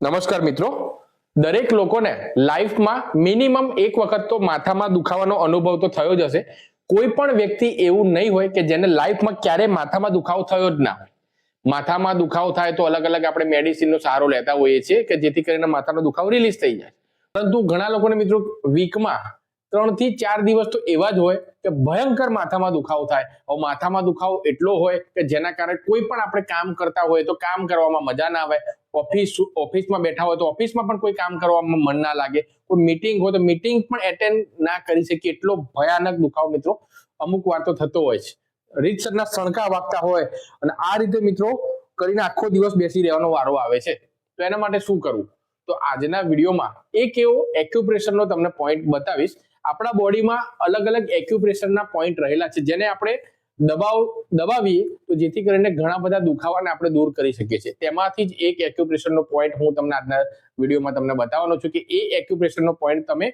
નમસ્કાર મિત્રો. દરેક લોકોને લાઈફમાં મિનિમમ એક વખત તો માથામાં દુખાવાનો અનુભવ તો થયો જ હશે. કોઈ પણ વ્યક્તિ એવું નહીં હોય કે જેને લાઈફમાં ક્યારે માથામાં દુખાવો થયો જ ના હોય. માથામાં દુખાવો થાય તો અલગ અલગ આપણે મેડિસિનનો સહારો લેતા હોઈએ છીએ કે જેથી કરીને માથાનો દુખાવો રિલીઝ થઈ જાય. પરંતુ ઘણા લોકોને મિત્રો વીકમાં ત્રણથી ચાર દિવસ તો એવા જ હોય કે ભયંકર માથામાં દુખાવો થાય. હવે માથામાં દુખાવો એટલો હોય કે જેના કારણે કોઈ પણ આપણે કામ કરતા હોય તો કામ કરવામાં મજા ના આવે. ઓફિસ, ઓફિસમાં બેઠા હોય તો ઓફિસમાં પણ કોઈ કામ કરવામાં મન ના લાગે. કોઈ મીટિંગ હોય તો મીટિંગ પણ એટેન્ડ ના કરી શકીએ. એટલો ભયાનક દુખાવો મિત્રો અમુક વાર તો થતો હોય છે. રીતસરના સણકા વાગતા હોય અને આ રીતે મિત્રો કરીને આખો દિવસ બેસી રહેવાનો વારો આવે છે. તો એના માટે શું કરવું તો આજના વિડીયોમાં એક એવો એક્યુપ્રેશરનો તમને પોઈન્ટ બતાવીશ. આપણા બોડીમાં અલગ અલગ એક્યુપ્રેશરના પોઈન્ટ રહેલા છે. જેને આપણે દબાવ, દબાવીએ તો જેથી કરીને ઘણા બધા દુખાવાને આપણે દૂર કરી શકીએ છીએ. તેમાંથી જ એક એક્યુપ્રેશરનો પોઈન્ટ હું તમને આજના વિડીયોમાં તમને બતાવવાનો છું કે એ એક્યુપ્રેશરનો પોઈન્ટ તમે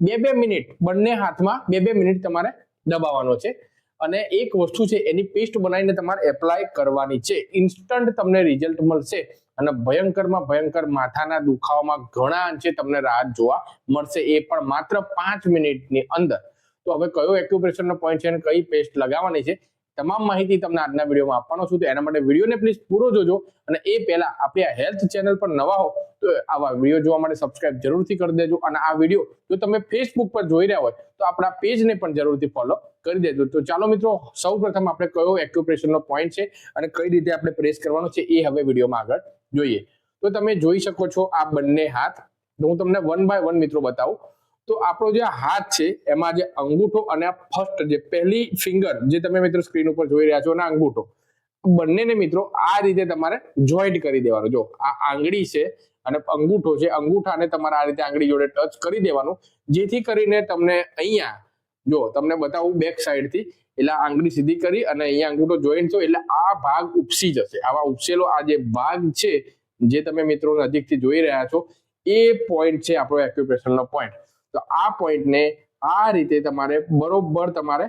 બે બે મિનિટ બંને હાથમાં, બે બે મિનિટ તમારે દબાવવાનો છે. અને એક વસ્તુ છે, એની પેસ્ટ બનાવીને તમારે એપ્લાય કરવાની છે. ઇન્સ્ટન્ટ તમને રિઝલ્ટ મળશે. અને ભયંકરમાં ભયંકર માથાના દુખાવામાં ઘણા અંશે તમને રાહત જોવા મળશે. એ પણ માત્ર પાંચ મિનિટની અંદર. તો હવે કયો એક્યુપ્રેશરનો પોઈન્ટ છે અને કઈ પેસ્ટ લગાવવાની છે? તમામ માહિતી તમને આજના વિડીયોમાં આપવાનો છું. તો એના માટે વિડીયોને પ્લીઝ પૂરો જોજો. અને એ પહેલા આપણી આ હેલ્થ ચેનલ પર નવા હો, તો આવા વીડિયો જોવા માટે સબસ્ક્રાઇબ જરૂરથી કરી દેજો. અને આ વીડિયો જો તમે ફેસબુક પર જોઈ રહ્યા હોય, તો આપણા પેજને પણ જરૂરથી ફોલો કરી દેજો. તો ચાલો મિત્રો સૌ પ્રથમ આપણે કયો એક્યુપ્રેશરનો પોઈન્ટ છે અને કઈ રીતે આપણે પ્રેસ કરવાનો છે એ હવે વિડીયોમાં આગળ જોઈએ. તો તમે જોઈ શકો છો આ બંને હાથ. હું તમને વન બાય વન મિત્રો બતાવું. તો આપણો જે હાથ છે, એમાં જે અંગૂઠો અને આ ફર્સ્ટ જે પહેલી ફિંગર જે તમે મિત્રો સ્ક્રીન ઉપર જોઈ રહ્યા છો અને અંગૂઠો. બંનેને મિત્રો આ રીતે તમારે જોઈન્ટ કરી દેવાનો. જો આ આંગળી છે અને અંગૂઠો છે, અંગૂઠાને તમારે આ રીતે આંગળી જોડે ટચ કરી દેવાનું. જેથી કરીને તમને અહીંયા, જો તમને બતાવું બેક સાઈડથી એટલે આંગળી સીધી કરી અને અહીંયા અંગૂઠો જોઈન્ટ થયો એટલે આ ભાગ ઉપસી જશે. આવા ઉપસેલો આ જે ભાગ છે, જે તમે મિત્રો નજીકથી જોઈ રહ્યા છો, એ પોઈન્ટ છે આપણો એક્યુપ્રેશનનો પોઈન્ટ તો આ પોઈન્ટને આ રીતે તમારે બરોબર તમારે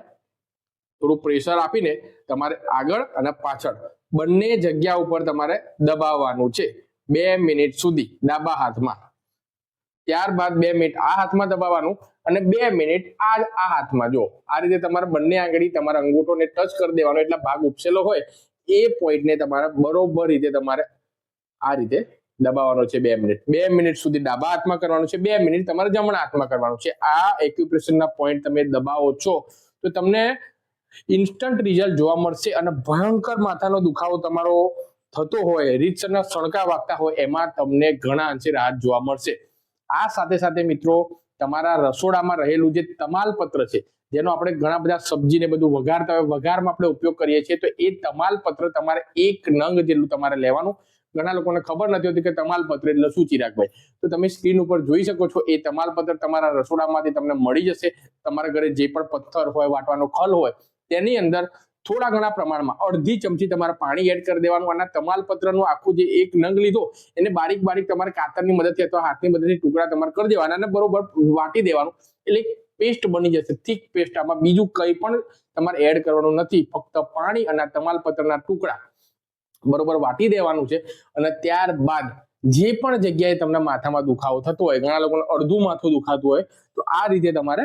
થોડું પ્રેશર આપીને તમારે આગળ અને પાછળ બંને જગ્યા ઉપર તમારે દબાવવાનું છે. બે મિનિટ સુધી ડાબા હાથમાં. ત્યારબાદ બે મિનિટ આ હાથમાં દબાવવાનું. અને બે મિનિટ આ આ હાથમાં જો આ રીતે તમારે બંને આંગળી તમારા અંગૂઠોને ટચ કરી દેવાનો એટલે ભાગ ઉપસેલો હોય, એ પોઈન્ટને તમારે બરોબર રીતે તમારે આ રીતે દબાવવાનો છે બે મિનિટ. બે મિનિટ સુધી ડાબા હાથમાં કરવાનું છે, બે મિનિટ તમારે જમણા હાથમાં કરવાનું છે. આ એક્યુપ્રેશનના પોઈન્ટ તમે દબાવો છો, તો તમને ઇન્સ્ટન્ટ રિઝલ્ટ જોવા મળશે અને ભયંકર માથાનો દુખાવો તમારો થતો હોય, રીતસરના સણકા વાગતા હોય, એમાં તમને ઘણા અંશે રાહત જોવા મળશે. આ સાથે સાથે મિત્રો તમારા રસોડામાં રહેલું જે તમાલપત્ર છે, જેનો આપણે ઘણા બધા સબ્જીને બધું વઘારતા હોય, વઘારમાં આપણે ઉપયોગ કરીએ છીએ, તો એ તમાલપત્ર તમારે એક નંગ જેટલું તમારે લેવાનું. ઘણા લોકોને ખબર નથી હોતી કે તમાલપત્ર એટલે શું ચિરાગભાઈ? તો તમે સ્ક્રીન ઉપર જોઈ શકો છો, એ તમાલપત્ર તમારા રસોડામાંથી તમને મળી જશે. તમારા ઘરે જે પણ પથ્થર હોય, વાટવાનો ખલ હોય, તેની અંદર થોડા ઘણા પ્રમાણમાં. અડધી ચમચી તમારે પાણી એડ કરી દેવાનું અને તમાલપત્રનું આખું જે એક નંગ લીધો, એને બારીક બારીક તમારે કાતરની મદદથી અથવા હાથની મદદથી ટુકડા તમારે કરી દેવાના અને બરોબર વાટી દેવાનું. એટલે પેસ્ટ બની જશે. થીક પેસ્ટ આમાં બીજું કંઈ પણ તમારે એડ કરવાનું નથી. ફક્ત પાણી અને તમાલપત્રના ટુકડા બરોબર વાટી દેવાનું છે. અને ત્યારબાદ જે પણ જગ્યાએ તમને માથામાં દુખાવો થતો હોય, ઘણા લોકોને અડધું માથું દુખાતું હોય, તો આ રીતે તમારે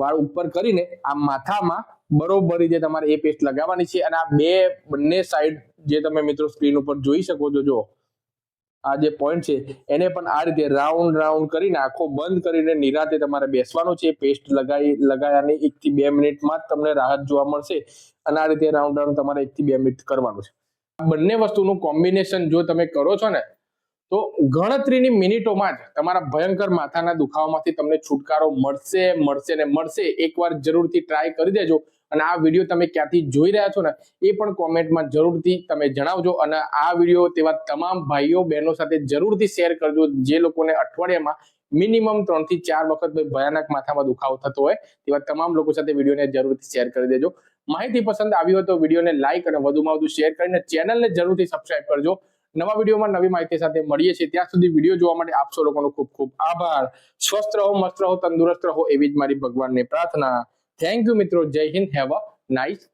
વાળ ઉપર કરીને આ માથામાં બરોબર રીતે તમારે એ પેસ્ટ લગાવવાની છે અને આ બે બંને સાઈડ જે તમે મિત્રો સ્ક્રીન ઉપર જોઈ શકો છો, જો આ જે પોઈન્ટ છે, એને પણ આ રીતે રાઉન્ડ રાઉન્ડ કરીને આખો બંધ કરીને નિરાતે તમારે બેસવાનું છે. પેસ્ટ લગાવી લગાયાની એક થી બે મિનિટમાં જ તમને રાહત જોવા મળશે અને આ રીતે રાઉન્ડ રાઉન્ડ તમારે એક થી બે મિનિટ કરવાનું છે. આ બંને વસ્તુનું કોમ્બિનેશન જો તમે કરો છો ને તો ગણતરીની મિનિટોમાં જ તમારા ભયંકર માથાના દુખાવામાંથી તમને છુટકારો મળશે મળશે ને મળશે. એકવાર જરૂરથી ટ્રાય કરી દેજો અને આ વીડિયો તમે ક્યાંથી જોઈ રહ્યા છો ને એ પણ કોમેન્ટમાં જરૂરથી તમે જણાવજો અને આ વીડિયો તેવા તમામ ભાઈઓ, બહેનો સાથે જરૂરથી શેર કરજો. જે લોકોને અઠવાડિયામાં મિનિમમ ત્રણથી ચાર વખત ભયાનક માથામાં દુખાવો થતો હોય તેવા તમામ લોકો સાથે વિડીયોને જરૂરથી શેર કરી દેજો. માહિતી પસંદ આવી હોય તો વિડીયોને લાઇક અને વધુમાં વધુ શેર કરીને ચેનલને જરૂરથી સબસ્ક્રાઇબ કરજો. નવા વિડીયોમાં નવી માહિતી સાથે મળીએ છીએ. ત્યાં સુધી વીડિયો જોવા માટે આપ સૌ લોકોનો ખૂબ ખૂબ આભાર. સ્વસ્થ રહો, મસ્ત રહો, તંદુરસ્ત રહો એવી જ મારી ભગવાનની પ્રાર્થના. થેન્ક યુ મિત્રો. જય હિન્દ. Have a nice